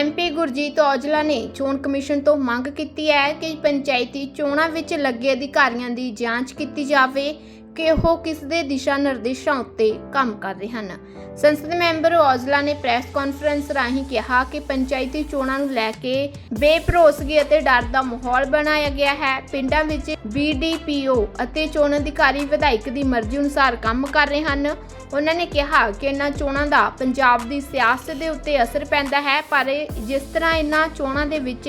MP Gurjeet Aujla ਨੇ ਚੋਣ commission ਤੋਂ ਮੰਗ ਕੀਤੀ ਹੈ ਕਿ ਪੰਚਾਇਤੀ ਚੋਣਾਂ ਵਿੱਚ ਲੱਗੇ ਅਧਿਕਾਰੀਆਂ ਦੀ ਜਾਂਚ ਕੀਤੀ ਜਾਵੇ। ਕਿ ਉਹ ਕਿਸ ਦੇ ਦਿਸ਼ਾ ਨਿਰਦੇਸ਼ਾਂ ਉੱਤੇ ਕੰਮ ਕਰ ਰਹੇ ਹਨ। ਸੰਸਦ ਮੈਂਬਰ ਔਜਲਾ ਨੇ ਪ੍ਰੈਸ ਕਾਨਫਰੰਸ ਰਾਹੀਂ ਕਿਹਾ ਕਿ ਪੰਚਾਇਤੀ ਚੋਣਾਂ ਨੂੰ ਲੈ ਕੇ ਬੇਭਰੋਸਗੀ ਅਤੇ ਡਰ ਦਾ ਮਾਹੌਲ ਬਣਾਇਆ ਗਿਆ ਹੈ। ਪਿੰਡਾਂ ਵਿੱਚ ਬੀਡੀਪੀਓ ਅਤੇ ਚੋਣ ਅਧਿਕਾਰੀ ਵਿਧਾਇਕ ਦੀ ਮਰਜ਼ੀ ਅਨੁਸਾਰ ਕੰਮ ਕਰ ਰਹੇ ਹਨ। ਉਹਨਾਂ ਨੇ ਕਿਹਾ ਕਿ ਇਹਨਾਂ ਚੋਣਾਂ ਦਾ ਪੰਜਾਬ ਦੀ ਸਿਆਸਤ ਦੇ ਉੱਤੇ ਅਸਰ ਪੈਂਦਾ ਹੈ, ਪਰ ਜਿਸ ਤਰ੍ਹਾਂ ਇਹਨਾਂ ਚੋਣਾਂ ਦੇ ਵਿੱਚ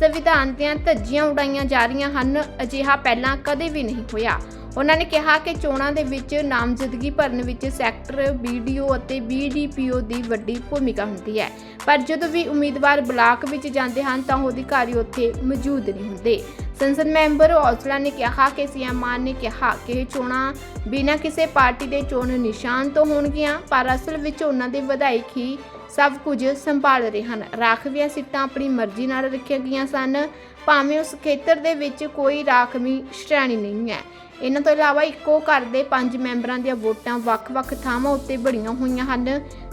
ਸੰਵਿਧਾਨ ਦੀਆਂ ਧੱਜੀਆਂ ਉਡਾਈਆਂ ਜਾ ਰਹੀਆਂ ਹਨ, ਅਜਿਹਾ ਪਹਿਲਾਂ ਕਦੇ ਵੀ ਨਹੀਂ ਹੋਇਆ। ਉਹਨਾਂ ਨੇ ਕਿਹਾ ਕਿ ਚੋਣਾਂ ਦੇ ਵਿੱਚ ਨਾਮਜ਼ਦਗੀ ਭਰਨ ਵਿੱਚ ਸੈਕਟਰ ਬੀਡੀਓ ਅਤੇ ਬੀਡੀਪੀਓ ਦੀ ਵੱਡੀ ਭੂਮਿਕਾ ਹੁੰਦੀ ਹੈ। ਪਰ ਜਦੋਂ ਵੀ ਉਮੀਦਵਾਰ ਬਲਾਕ ਵਿੱਚ ਜਾਂਦੇ ਹਨ ਤਾਂ ਉਹ ਅਧਿਕਾਰੀ ਉੱਥੇ ਮੌਜੂਦ ਨਹੀਂ ਹੁੰਦੇ। ਸੰਸਦ ਮੈਂਬਰ ਔਸਲਾ ਨੇ ਕਿਹਾ ਕਿ ਸੀਐਮ ਮਾਨ ਨੇ ਕਿਹਾ ਕਿ ਇਹ ਚੋਣਾਂ ਬਿਨਾਂ ਕਿਸੇ ਪਾਰਟੀ ਦੇ ਚੋਣ ਨਿਸ਼ਾਨ ਤੋਂ ਹੋਣਗੀਆਂ, ਪਰ ਅਸਲ ਵਿੱਚ ਉਹਨਾਂ ਦੇ ਵਿਧਾਇਕ ਹੀ ਸਭ ਕੁਝ ਸੰਭਾਲ ਰਹੇ ਹਨ। ਰਾਖਵੀਆਂ ਸੀਟਾਂ ਆਪਣੀ ਮਰਜ਼ੀ ਨਾਲ ਰੱਖੀਆਂ ਗਈਆਂ ਸਨ, ਭਾਵੇਂ ਉਸ ਖੇਤਰ ਦੇ ਵਿੱਚ ਕੋਈ ਰਾਖਵੀਂ ਸ਼੍ਰੇਣੀ ਨਹੀਂ ਹੈ। ਇਹਨਾਂ ਤੋਂ ਇਲਾਵਾ ਇੱਕੋ ਘਰ ਦੇ ਪੰਜ ਮੈਂਬਰਾਂ ਦੀਆਂ ਵੋਟਾਂ ਵੱਖ-ਵੱਖ ਥਾਵਾਂ ਉੱਤੇ ਬਣੀਆਂ ਹੋਈਆਂ ਹਨ।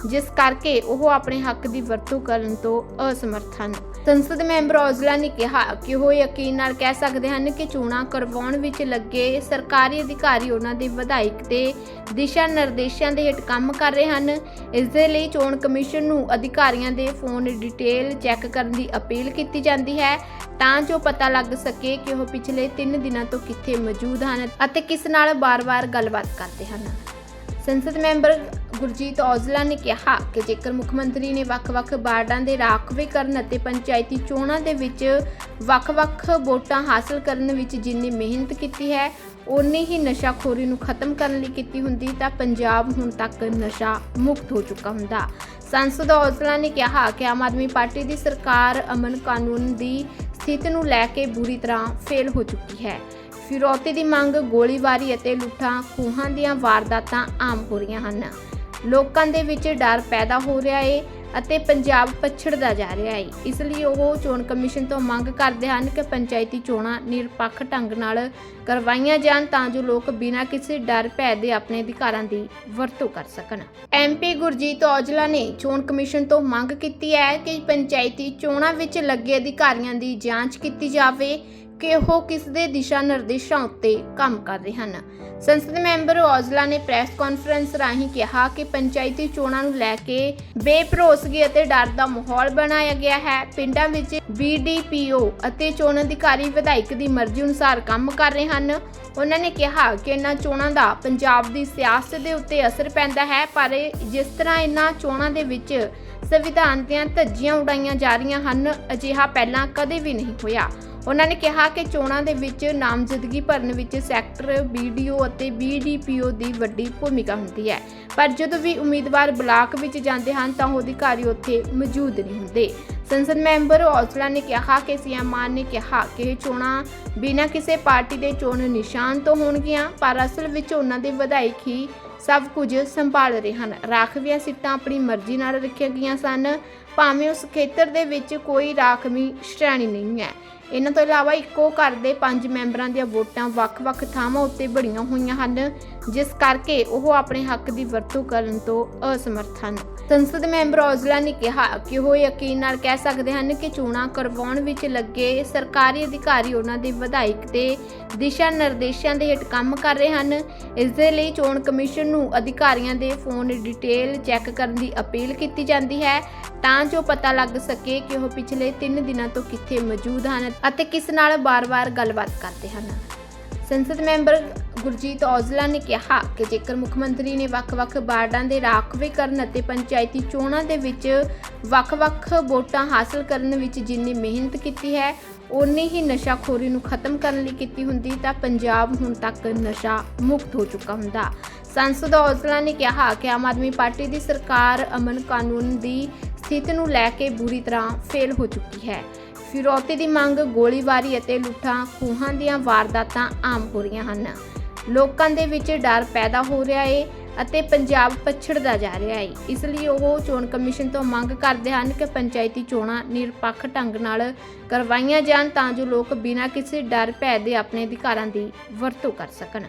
ਜਿਸ ਕਰਕੇ ਉਹ ਆਪਣੇ ਹੱਕ ਦੀ ਵਰਤੋਂ ਕਰਨ ਤੋਂ ਅਸਮਰਥ ਹਨ। ਸੰਸਦ ਮੈਂਬਰ ਔਜਲਾ ਨੇ ਕਿਹਾ ਕਿ ਉਹ ਯਕੀਨ ਨਾਲ ਕਹਿ ਸਕਦੇ ਹਨ ਕਿ ਚੋਣਾਂ ਕਰਵਾਉਣ ਵਿੱਚ ਲੱਗੇ ਸਰਕਾਰੀ ਅਧਿਕਾਰੀ ਉਹਨਾਂ ਦੇ ਵਿਧਾਇਕ ਤੇ ਦਿਸ਼ਾ ਨਿਰਦੇਸ਼ਾਂ ਦੇ ਹੇਠ ਕੰਮ ਕਰ ਰਹੇ ਹਨ। ਇਸ ਦੇ ਲਈ ਚੋਣ ਕਮਿਸ਼ਨ ਨੂੰ ਅਧਿਕਾਰੀਆਂ ਦੇ ਫੋਨ ਡਿਟੇਲ ਚੈੱਕ ਕਰਨ ਦੀ ਅਪੀਲ ਕੀਤੀ ਜਾਂਦੀ ਹੈ ਤਾਂ ਜੋ ਪਤਾ ਲੱਗ ਸਕੇ ਕਿ ਉਹ ਪਿਛਲੇ 3 ਦਿਨਾਂ ਤੋਂ ਕਿੱਥੇ ਮੌਜੂਦ ਹਨ ਅਤੇ ਕਿਸ ਨਾਲ ਬਾਰ-ਬਾਰ ਗੱਲਬਾਤ ਕਰਦੇ ਹਨ। ਸੰਸਦ ਮੈਂਬਰ ਗੁਰਜੀਤ ਔਜਲਾ ਨੇ ਕਿਹਾ ਕਿ ਜੇਕਰ ਮੁੱਖ ਮੰਤਰੀ ਨੇ ਵੱਖ-ਵੱਖ ਵਾਰਡਾਂ ਦੇ ਰਾਖਵੇਂਕਰਨ ਅਤੇ ਪੰਚਾਇਤੀ ਚੋਣਾਂ ਦੇ ਵਿੱਚ ਵੱਖ-ਵੱਖ ਵੋਟਾਂ ਹਾਸਲ ਕਰਨ ਵਿੱਚ ਜਿੰਨੀ ਮਿਹਨਤ ਕੀਤੀ ਹੈ ਉਨੀ ਹੀ ਨਸ਼ਾਖੋਰੀ ਨੂੰ ਖਤਮ ਕਰਨ ਲਈ ਕੀਤੀ ਹੁੰਦੀ ਤਾਂ ਪੰਜਾਬ ਹੁਣ ਤੱਕ ਨਸ਼ਾ ਮੁਕਤ ਹੋ ਚੁੱਕਾ ਹੁੰਦਾ। ਸੰਸਦ ਔਜਲਾ ਨੇ ਕਿਹਾ ਕਿ ਆਮ ਆਦਮੀ ਪਾਰਟੀ ਦੀ ਸਰਕਾਰ ਅਮਨ ਕਾਨੂੰਨ ਦੀ ਸਥਿਤੀ ਨੂੰ ਲੈ ਕੇ ਬੁਰੀ ਤਰ੍ਹਾਂ ਫੇਲ ਹੋ ਚੁੱਕੀ ਹੈ। ਫਿਰੌਤੀ ਦੀ ਮੰਗ ਗੋਲੀਬਾਰੀ ਅਤੇ ਲੁੱਟਾਂ ਖੂਹਾਂ ਦੀਆਂ ਵਾਰਦਾਤਾਂ ਆਮ ਹੋ ਰਹੀਆਂ ਹਨ। ਲੋਕਾਂ ਦੇ ਵਿੱਚ ਡਰ ਪੈਦਾ ਹੋ ਰਿਹਾ ਏ ਅਤੇ ਪੰਜਾਬ ਪਛੜਦਾ ਜਾ ਰਿਹਾ ਹੈ ਇਸ ਲਈ ਉਹ ਚੋਣ ਕਮਿਸ਼ਨ ਤੋਂ ਮੰਗ ਕਰਦੇ ਹਨ ਕਿ ਪੰਚਾਇਤੀ ਚੋਣਾਂ ਨਿਰਪੱਖ ਢੰਗ ਨਾਲ ਕਰਵਾਈਆਂ ਜਾਣ ਤਾਂ ਜੋ ਲੋਕ ਬਿਨਾਂ ਕਿਸੇ ਡਰ, ਭੈ ਦੇ ਆਪਣੇ ਅਧਿਕਾਰਾਂ ਦੀ ਵਰਤੋਂ ਕਰ ਸਕਣ। ਐਮਪੀ ਗੁਰਜੀਤ ਔਜਲਾ ਨੇ ਚੋਣ ਕਮਿਸ਼ਨ ਤੋਂ ਮੰਗ ਕੀਤੀ ਹੈ ਕਿ ਪੰਚਾਇਤੀ ਚੋਣਾਂ ਵਿੱਚ ਲੱਗੇ ਅਧਿਕਾਰੀਆਂ ਦੀ ਜਾਂਚ ਕੀਤੀ ਜਾਵੇ ਕਿ ਉਹ ਕਿਸ ਦੇ ਦਿਸ਼ਾ ਨਿਰਦੇਸ਼ਾਂ ਉੱਤੇ ਕੰਮ ਕਰ ਰਹੇ ਹਨ। ਸੰਸਦ ਮੈਂਬਰ ਔਜਲਾ ਨੇ ਪ੍ਰੈਸ ਕਾਨਫਰੰਸ ਰਾਹੀਂ ਕਿਹਾ ਕਿ ਪੰਚਾਇਤੀ ਚੋਣਾਂ ਨੂੰ ਲੈ ਕੇ ਬੇਭਰੋਸਗੀ ਅਤੇ ਡਰ ਦਾ ਮਾਹੌਲ ਬਣਾਇਆ ਗਿਆ ਹੈ। ਪਿੰਡਾਂ ਵਿੱਚ ਬੀਡੀਪੀਓ ਅਤੇ ਚੋਣ ਅਧਿਕਾਰੀ ਵਿਧਾਇਕ ਦੀ ਮਰਜ਼ੀ ਅਨੁਸਾਰ ਕੰਮ ਕਰ ਰਹੇ ਹਨ। ਉਹਨਾਂ ਨੇ ਕਿਹਾ ਕਿ ਇਹਨਾਂ ਚੋਣਾਂ ਦਾ ਪੰਜਾਬ ਦੀ ਸਿਆਸਤ ਦੇ ਉੱਤੇ ਅਸਰ ਪੈਂਦਾ ਹੈ, ਪਰ ਜਿਸ ਤਰ੍ਹਾਂ ਇਹਨਾਂ ਚੋਣਾਂ ਦੇ ਵਿੱਚ ਸੰਵਿਧਾਨ ਦੀਆਂ ਧੱਜੀਆਂ ਉਡਾਈਆਂ ਜਾ ਰਹੀਆਂ ਹਨ, ਅਜਿਹਾ ਪਹਿਲਾਂ ਕਦੇ ਵੀ ਨਹੀਂ ਹੋਇਆ। ਉਹਨਾਂ ਨੇ ਕਿਹਾ ਕਿ ਚੋਣਾਂ ਦੇ ਵਿੱਚ ਨਾਮਜ਼ਦਗੀ ਭਰਨ ਵਿੱਚ ਸੈਕਟਰ ਬੀਡੀਓ ਅਤੇ ਬੀਡੀਪੀਓ ਦੀ ਵੱਡੀ ਭੂਮਿਕਾ ਹੁੰਦੀ ਹੈ। ਪਰ ਜਦੋਂ ਵੀ ਉਮੀਦਵਾਰ ਬਲਾਕ ਵਿੱਚ ਜਾਂਦੇ ਹਨ ਤਾਂ ਉਹ ਅਧਿਕਾਰੀ ਉੱਥੇ ਮੌਜੂਦ ਨਹੀਂ ਹੁੰਦੇ। ਸੰਸਦ ਮੈਂਬਰ ਔਜਲਾ ਨੇ ਕਿਹਾ ਕਿ ਸੀਐਮ ਮਾਨ ਨੇ ਕਿਹਾ ਕਿ ਇਹ ਚੋਣਾਂ ਬਿਨਾਂ ਕਿਸੇ ਪਾਰਟੀ ਦੇ ਚੋਣ ਨਿਸ਼ਾਨ ਤੋਂ ਹੋਣਗੀਆਂ, ਪਰ ਅਸਲ ਵਿੱਚ ਉਹਨਾਂ ਦੇ ਵਿਧਾਇਕ ਹੀ ਸਭ ਕੁਝ ਸੰਭਾਲ ਰਹੇ ਹਨ। ਰਾਖਵੀਆਂ ਸੀਟਾਂ ਆਪਣੀ ਮਰਜ਼ੀ ਨਾਲ ਰੱਖੀਆਂ ਗਈਆਂ ਸਨ। ਭਾਵੇਂ ਉਸ ਖੇਤਰ ਦੇ ਵਿੱਚ ਕੋਈ ਰਾਖਵੀਂ ਸ਼੍ਰੇਣੀ ਨਹੀਂ ਹੈ। ਇਹਨਾਂ ਤੋਂ ਇਲਾਵਾ ਇੱਕੋ ਘਰ ਦੇ ਪੰਜ ਮੈਂਬਰਾਂ ਦੀਆਂ ਵੋਟਾਂ ਵੱਖ-ਵੱਖ ਥਾਵਾਂ ਉੱਤੇ ਬਣੀਆਂ ਹੋਈਆਂ ਹਨ। ਜਿਸ ਕਰਕੇ ਉਹ ਆਪਣੇ ਹੱਕ ਦੀ ਵਰਤੋਂ ਕਰਨ ਤੋਂ ਅਸਮਰਥ ਹਨ। ਸੰਸਦ ਮੈਂਬਰ ਔਜਲਾ ਨੇ ਕਿਹਾ ਕਿ ਉਹ ਯਕੀਨ ਨਾਲ ਕਹਿ ਸਕਦੇ ਹਨ ਕਿ ਚੋਣਾਂ ਕਰਵਾਉਣ ਵਿੱਚ ਲੱਗੇ ਸਰਕਾਰੀ ਅਧਿਕਾਰੀ ਉਹਨਾਂ ਦੇ ਵਿਧਾਇਕ ਤੇ ਦਿਸ਼ਾ ਨਿਰਦੇਸ਼ਾਂ ਦੇ ਹੇਠ ਕੰਮ ਕਰ ਰਹੇ ਹਨ। ਇਸ ਦੇ ਲਈ ਚੋਣ ਕਮਿਸ਼ਨ ਨੂੰ ਅਧਿਕਾਰੀਆਂ ਦੇ ਫੋਨ ਡਿਟੇਲ ਚੈੱਕ ਕਰਨ ਦੀ ਅਪੀਲ ਕੀਤੀ ਜਾਂਦੀ ਹੈ ਤਾਂ ਜੋ ਪਤਾ ਲੱਗ ਸਕੇ ਕਿ ਉਹ ਪਿਛਲੇ 3 ਦਿਨਾਂ ਤੋਂ ਕਿੱਥੇ ਮੌਜੂਦ ਹਨ ਅਤੇ ਕਿਸ ਨਾਲ ਬਾਰ-ਬਾਰ ਗੱਲਬਾਤ ਕਰਦੇ ਹਨ। ਸੰਸਦ ਮੈਂਬਰ ਗੁਰਜੀਤ ਔਜਲਾ ਨੇ ਕਿਹਾ ਕਿ ਜੇਕਰ ਮੁੱਖ ਮੰਤਰੀ ਨੇ ਵੱਖ-ਵੱਖ ਵਾਰਡਾਂ ਦੇ ਰਾਖਵੇਂਕਰਨ ਅਤੇ ਪੰਚਾਇਤੀ ਚੋਣਾਂ ਦੇ ਵਿੱਚ ਵੱਖ-ਵੱਖ ਵੋਟਾਂ ਹਾਸਲ ਕਰਨ ਵਿੱਚ ਜਿੰਨੀ ਮਿਹਨਤ ਕੀਤੀ ਹੈ ਉਨੀ ਹੀ ਨਸ਼ਾਖੋਰੀ ਨੂੰ ਖਤਮ ਕਰਨ ਲਈ ਕੀਤੀ ਹੁੰਦੀ ਤਾਂ ਪੰਜਾਬ ਹੁਣ ਤੱਕ ਨਸ਼ਾ ਮੁਕਤ ਹੋ ਚੁੱਕਾ ਹੁੰਦਾ। ਸੰਸਦ ਔਜਲਾ ਨੇ ਕਿਹਾ ਕਿ ਆਮ ਆਦਮੀ ਪਾਰਟੀ ਦੀ ਸਰਕਾਰ ਅਮਨ ਕਾਨੂੰਨ ਦੀ ਸਥਿਤੀ ਨੂੰ ਲੈ ਕੇ ਬੁਰੀ ਤਰ੍ਹਾਂ ਫੇਲ ਹੋ ਚੁੱਕੀ ਹੈ। ਫਿਰੌਤੀ ਦੀ ਮੰਗ ਗੋਲੀਬਾਰੀ ਅਤੇ ਲੁੱਟਾਂ ਖੂਹਾਂ ਦੀਆਂ ਵਾਰਦਾਤਾਂ ਆਮ ਹੋ ਰਹੀਆਂ ਹਨ। ਲੋਕਾਂ ਦੇ ਵਿੱਚ ਡਰ ਪੈਦਾ ਹੋ ਰਿਹਾ ਏ ਅਤੇ ਪੰਜਾਬ ਪਛੜਦਾ ਜਾ ਰਿਹਾ ਏ। ਇਸ ਲਈ ਉਹ ਚੋਣ ਕਮਿਸ਼ਨ ਤੋਂ ਮੰਗ ਕਰਦੇ ਹਨ ਕਿ ਪੰਚਾਇਤੀ ਚੋਣਾਂ ਨਿਰਪੱਖ ਢੰਗ ਨਾਲ ਕਰਵਾਈਆਂ ਜਾਣ ਤਾਂ ਜੋ ਲੋਕ ਬਿਨਾਂ ਕਿਸੇ ਡਰ ਭੈ ਦੇ ਆਪਣੇ ਅਧਿਕਾਰਾਂ ਦੀ ਵਰਤੋਂ ਕਰ ਸਕਣ।